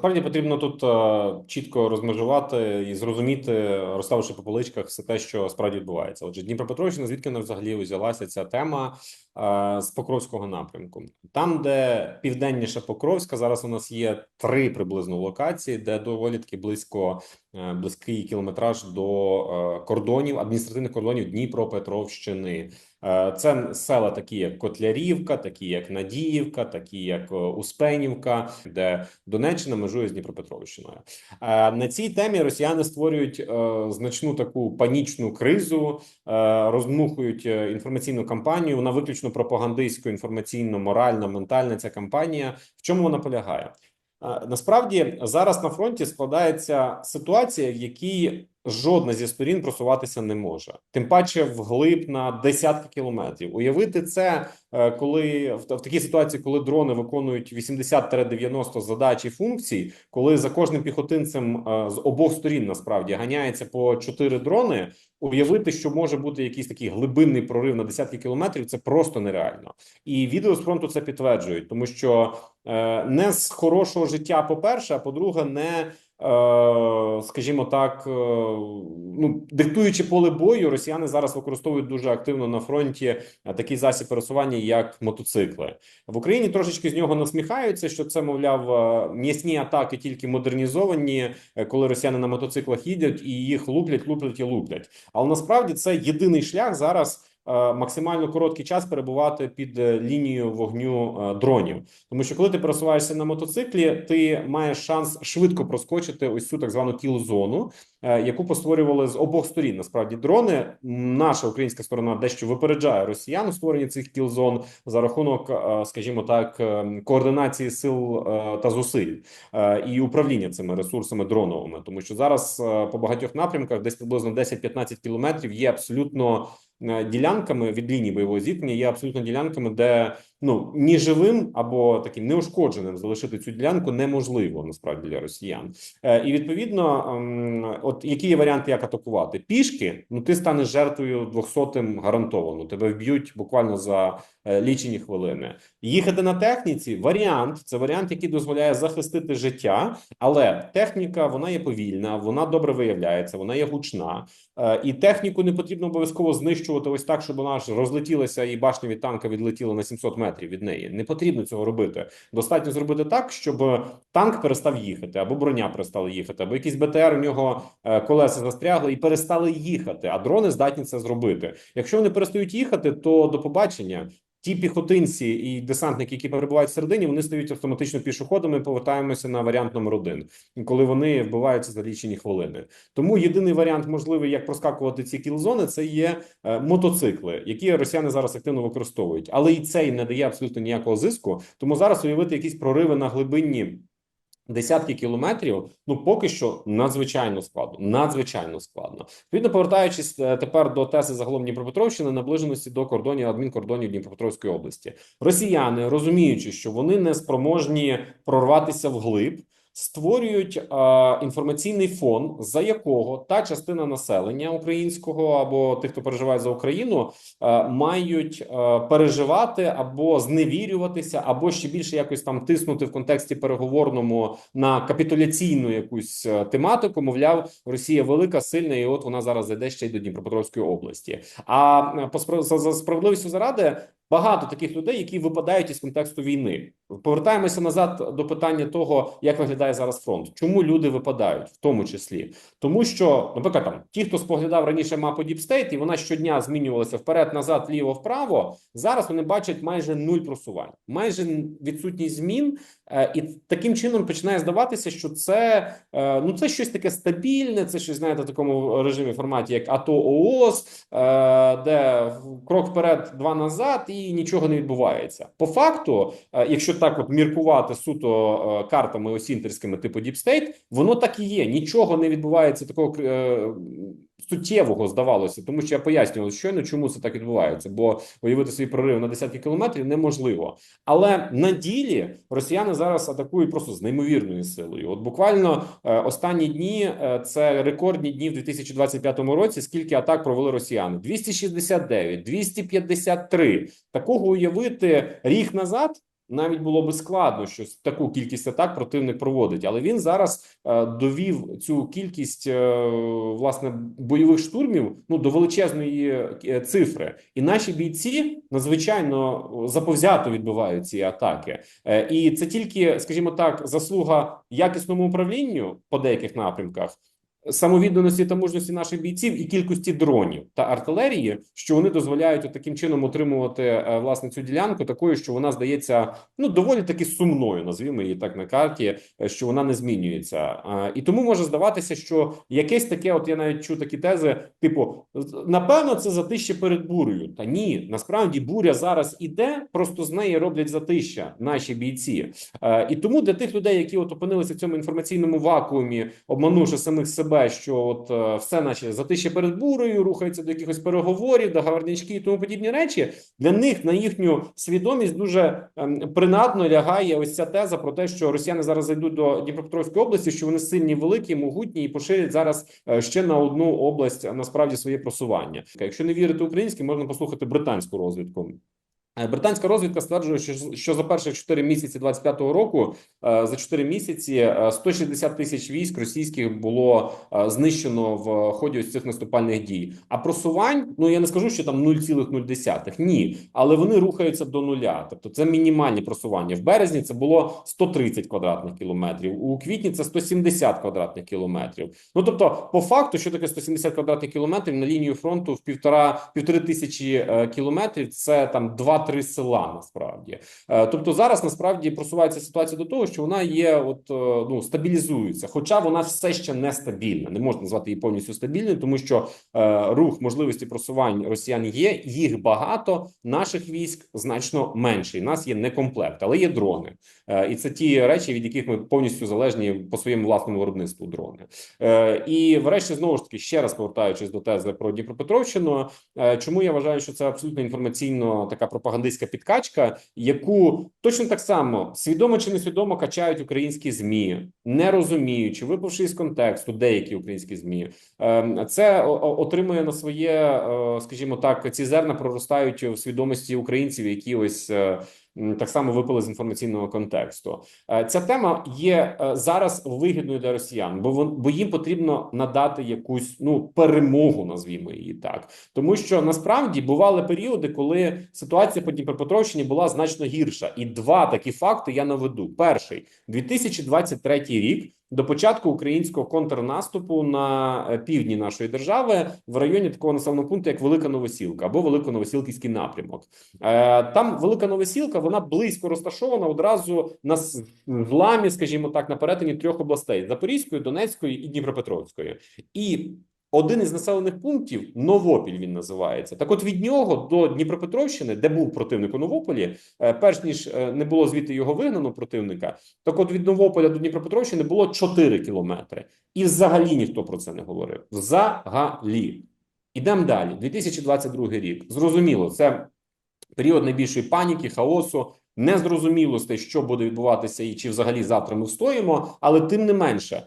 Справді потрібно тут е, чітко розмежувати і зрозуміти, розставивши по поличках все те, що справді відбувається. Отже, Дніпропетровщина, звідки вона взагалі взялася ця тема е, з Покровського напрямку, там, де південніше Покровська, зараз у нас є три приблизно локації, де доволі таки близько е, близький кілометраж до кордонів адміністративних кордонів Дніпропетровщини. Е, Це села, такі як Котлярівка, такі як Надіївка, такі як е, Успенівка, де Донеччина межує з Дніпропетровщиною. Е, На цій темі росіяни створюють значну таку панічну кризу, роздмухують е, інформаційну кампанію. Вона виключно пропагандистсько, інформаційно, моральна, ментальна. Ця кампанія. В чому вона полягає? Насправді зараз на фронті складається ситуація, в якій жодна зі сторін просуватися не може, тим паче вглиб на десятки кілометрів. Уявити це, е, коли в, такій ситуації, коли дрони виконують 80-90 задач і функцій, коли за кожним піхотинцем е, з обох сторін насправді ганяється по 4 дрони. Уявити, що може бути якийсь такий глибинний прорив на десятки кілометрів, це просто нереально. І відео з фронту це підтверджують, тому що е, не з хорошого життя, по-перше, а по-друге, не е, скажімо так, е, ну диктуючи поле бою, росіяни зараз використовують дуже активно на фронті е, такий засіб пересування, як мотоцикли в Україні. Трошечки з нього насміхаються, що це мовляв е, м'ясні атаки, тільки модернізовані, е, коли росіяни на мотоциклах їдуть і їх луплять, луплять і луплять. Але насправді це єдиний шлях зараз. Е, Максимально короткий час перебувати під е, лінією вогню е, дронів, тому що коли ти пересуваєшся на мотоциклі, ти маєш шанс швидко проскочити ось цю так звану кіл-зону, яку постворювали з обох сторін. Насправді, дрони наша українська сторона дещо випереджає росіян у створенні цих кіл-зон за рахунок, скажімо так, координації сил та зусиль і управління цими ресурсами дроновими, тому що зараз по багатьох напрямках, десь приблизно 10-15 кілометрів, є абсолютно ділянками від лінії бойового зіткнення, є абсолютно ділянками, де ну ні живим або таким неушкодженим залишити цю ділянку неможливо насправді для росіян. Е, І відповідно, ем, от які є варіанти, як атакувати пішки, ну ти станеш жертвою 200-м гарантовано. Тебе вб'ють буквально за е, лічені хвилини. Їхати на техніці варіант. Це варіант, який дозволяє захистити життя, але техніка вона є повільна, вона добре виявляється, вона є гучна, Е, і техніку не потрібно обов'язково знищувати ось так, щоб вона ж розлетілася і башня від танка відлетіла на 700 метрів від неї. Не потрібно цього робити. Достатньо зробити так, щоб танк перестав їхати, або броня перестала їхати, або якийсь БТР у нього е, колеса застрягли і перестали їхати. А дрони здатні це зробити. Якщо вони перестають їхати, то до побачення. Ті піхотинці і десантники, які перебувають всередині, вони стають автоматично пішоходами. Повертаємося на варіант номер один, коли вони вбиваються за лічені хвилини. Тому єдиний варіант можливий, як проскакувати ці кілзони, це є е, мотоцикли, які росіяни зараз активно використовують. Але і цей не дає абсолютно ніякого зиску. Тому зараз уявити якісь прориви на глибинні. Десятки кілометрів, ну поки що надзвичайно складно, надзвичайно складно. Відповідно, повертаючись е, тепер до теси загалом Дніпропетровщини, наближеності до кордонів адмінкордонів Дніпропетровської області, росіяни розуміючи, що вони не спроможні прорватися вглиб, створюють е, інформаційний фон, за якого та частина населення українського або тих, хто переживає за Україну, е, мають е, переживати або зневірюватися, або ще більше якось там тиснути в контексті переговорному на капітуляційну якусь е, тематику. Мовляв, Росія велика, сильна, і от вона зараз зайде ще й до Дніпропетровської області. А е, по за справедливістю заради. Багато таких людей, які випадають із контексту війни. Повертаємося назад до питання того, як виглядає зараз фронт. Чому люди випадають, в тому числі, тому що, наприклад, там ті, хто споглядав раніше мапу Deep State, і вона щодня змінювалася вперед, назад, ліво, вправо. Зараз вони бачать майже нуль просувань, майже відсутність змін, Е, і таким чином починає здаватися, що це е, ну це щось таке стабільне, це щось знаєте в такому режимі форматі, як АТО ООС, е, де крок вперед, два назад, і нічого не відбувається. По факту, е, якщо так от міркувати суто е, картами осінтерськими, типу State, воно так і є. Нічого не відбувається такого. Суттєвого здавалося, тому що я пояснював щойно, чому це так відбувається, бо уявити свій прорив на десятки кілометрів неможливо. Але на ділі росіяни зараз атакують просто з неймовірною силою. От буквально е, останні дні е, це рекордні дні в 2025 році. Скільки атак провели росіяни? 269, 253. Такого уявити рік назад навіть було би складно, що таку кількість атак противник проводить, але він зараз е, довів цю кількість е, власне бойових штурмів ну до величезної е, цифри, і наші бійці надзвичайно заповзято відбивають ці атаки, і це тільки, скажімо так, заслуга якісному управлінню по деяких напрямках. Самовідданості та мужності наших бійців і кількості дронів та артилерії, що вони дозволяють таким чином отримувати е, власне цю ділянку, такою, що вона здається ну доволі таки сумною, назвімо її так на карті, е, що вона не змінюється. І тому може здаватися, що якесь таке, от я навіть чую такі тези, типу, напевно, це затища перед бурею. Та ні, насправді буря зараз іде, просто з неї роблять затища наші бійці. Е, І тому для тих людей, які от опинилися в цьому інформаційному вакуумі, обманувши самих себе, що от е, все наче затище перед бурею, рухаються до якихось переговорів, договорнячки і тому подібні речі. Для них на їхню свідомість дуже ем, принадно лягає ось ця теза про те, що росіяни зараз зайдуть до Дніпропетровської області, що вони сильні, великі, могутні і поширять зараз е, ще на одну область е, насправді своє просування. Якщо не вірити українським, можна послухати британську розвідку. Е, Британська розвідка стверджує, що, за перших 4 місяці 25-го року, е, за 4 місяці е, 160 тисяч військ російських було е, знищено в ході ось цих наступальних дій. А просувань, ну я не скажу, що там 0,0, ні, але вони рухаються до нуля. Тобто це мінімальні просування. В березні це було 130 квадратних кілометрів. У квітні це 170 квадратних кілометрів. Ну тобто, по факту, що таке 170 квадратних кілометрів на лінію фронту в півтора півтори тисячі е, кілометрів. Це там 2-3 села. Насправді, Е, тобто зараз насправді просувається ситуація до того, що вона є, от е, ну стабілізується, хоча вона все ще нестабільна. Не можна назвати її повністю стабільною, тому що е, рух можливості просувань росіян є. Їх багато, наших військ значно менше. І нас є некомплект, але є дрони. Е, і це ті речі, від яких ми повністю залежні по своєму власному виробництву. Дрони. Е, і врешті знову ж таки ще раз повертаючись до тези про Дніпропетровщину. Е, чому я вважаю, що це абсолютно інформаційно така пропагандистська підкачка, яку точно так само свідомо чи несвідомо качають українські змі, не розуміючи, випавши із контексту деякі українські змі, Е, це отримує на своє, е, скажімо так, ці зерна проростають в свідомості українців, які ось. Так само випали з інформаційного контексту. Е, Ця тема є е, зараз вигідною для росіян, бо бо їм потрібно надати якусь ну перемогу, назвімо її так, тому що насправді бували періоди, коли ситуація по Дніпропетровщині була значно гірша, і два такі факти я наведу: перший 2023 рік. До початку українського контрнаступу на е, півдні нашої держави в районі такого населеного пункту, як Велика Новосілка або Великоновосілківський напрямок. Е, Там Велика Новосілка, вона близько розташована одразу на зламі, скажімо так, на перетині трьох областей: Запорізької, Донецької і Дніпропетровської. І один із населених пунктів Новопіль він називається. Так, от від нього до Дніпропетровщини, де був противник у Новополі, е, перш ніж е, не було звідти його вигнано противника. Так, от від Новополя до Дніпропетровщини було 4 кілометри, і взагалі ніхто про це не говорив. Взагалі. Ідемо далі. 2022 рік. Зрозуміло, це період найбільшої паніки, хаосу, незрозумілостей, що буде відбуватися, і чи взагалі завтра ми встоїмо. Але тим не менше,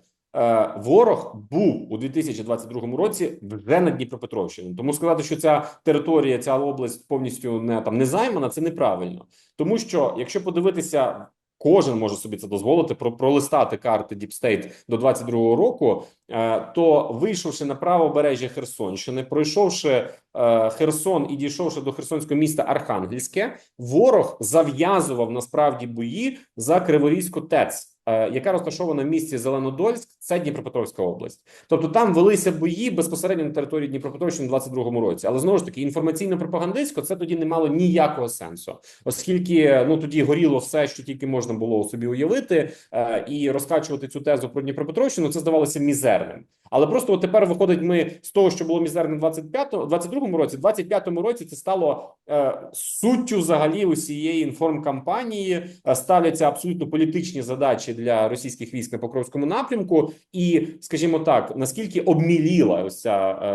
ворог був у 2022 році вже на Дніпропетровщині. Тому сказати, що ця територія, ця область повністю не там не займана, це неправильно. Тому що якщо подивитися. Кожен може собі це дозволити про пролистати карти State до 22-го року. е, То вийшовши на правобережжя Херсонщини, пройшовши е, Херсон і дійшовши до херсонського міста Архангельське, ворог зав'язував насправді бої за Криворізьку ТЕЦ, е, яка розташована в місті Зеленодольськ, це Дніпропетровська область. Тобто там велися бої безпосередньо на території Дніпропетровщини в 22-му році. Але знову ж таки, інформаційно-пропагандистсько це тоді не мало ніякого сенсу, оскільки ну тоді горіло все, що тільки можна було собі уявити, е, і розкачувати цю тезу про Дніпропетровщину, це здавалося мізерним. Але просто от тепер виходить, ми з того, що було мізерним в 25-му, 22-му році, в 25-му році це стало е, суттю взагалі усієї інформкампанії. Е, ставляться абсолютно політичні задачі для російських військ на Покровському напрямку, і скажімо так, наскільки обміліла ось ця е,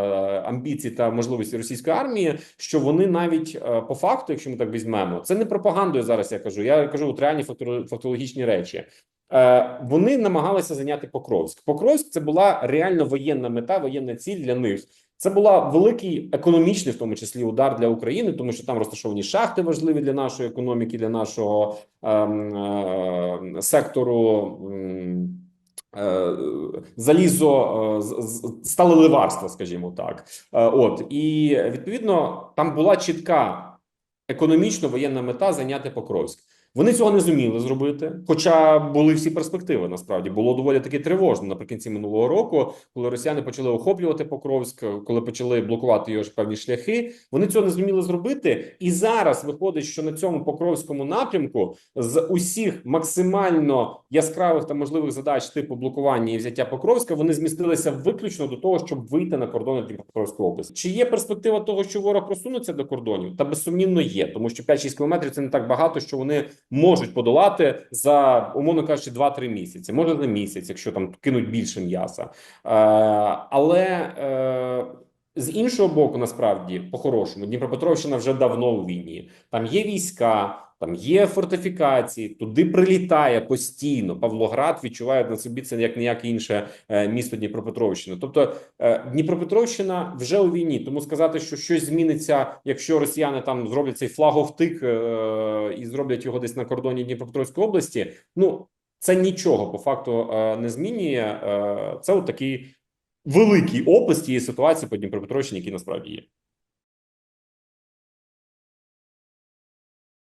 амбіції та можливості російської армії, що вони навіть е, по факту, якщо ми так візьмемо, це не пропагандою зараз. Я кажу, я кажу от реальні фактологічні речі. Е, Вони намагалися зайняти Покровськ. Покровськ це була реально воєнна мета, воєнна ціль для них. Це була великий економічний, в тому числі, удар для України, тому що там розташовані шахти важливі для нашої економіки, для нашого ем, е, сектору. м, е, Залізо е, сталеливарства, скажімо так, от і відповідно там була чітка економічно воєнна мета зайняти Покровськ. Вони цього не зуміли зробити, хоча були всі перспективи. Насправді було доволі таки тривожно наприкінці минулого року, коли росіяни почали охоплювати Покровськ, коли почали блокувати його ж певні шляхи. Вони цього не зуміли зробити. І зараз виходить, що на цьому покровському напрямку з усіх максимально яскравих та можливих задач типу блокування і взяття Покровська вони змістилися виключно до того, щоб вийти на кордони Дніпропетровської області. Чи є перспектива того, що ворог просунеться до кордонів? Та безсумнівно є, тому що 5-6 кілометрів це не так багато, що вони можуть подолати за умовно кажучи 2-3 місяці, може за місяць, якщо там кинуть більше м'яса. Е, але е, з іншого боку, насправді, по-хорошому, Дніпропетровщина вже давно у війні. Там є війська, там є фортифікації, туди прилітає постійно. Павлоград відчуває на собі це як ніяке інше е, місто Дніпропетровщини. Тобто е, Дніпропетровщина вже у війні. Тому сказати, що щось зміниться, якщо росіяни там зроблять цей флаговтик е, і зроблять його десь на кордоні Дніпропетровської області. Ну це нічого по факту не змінює. Це от такий великий опис тієї ситуації по Дніпропетровщині, який насправді є.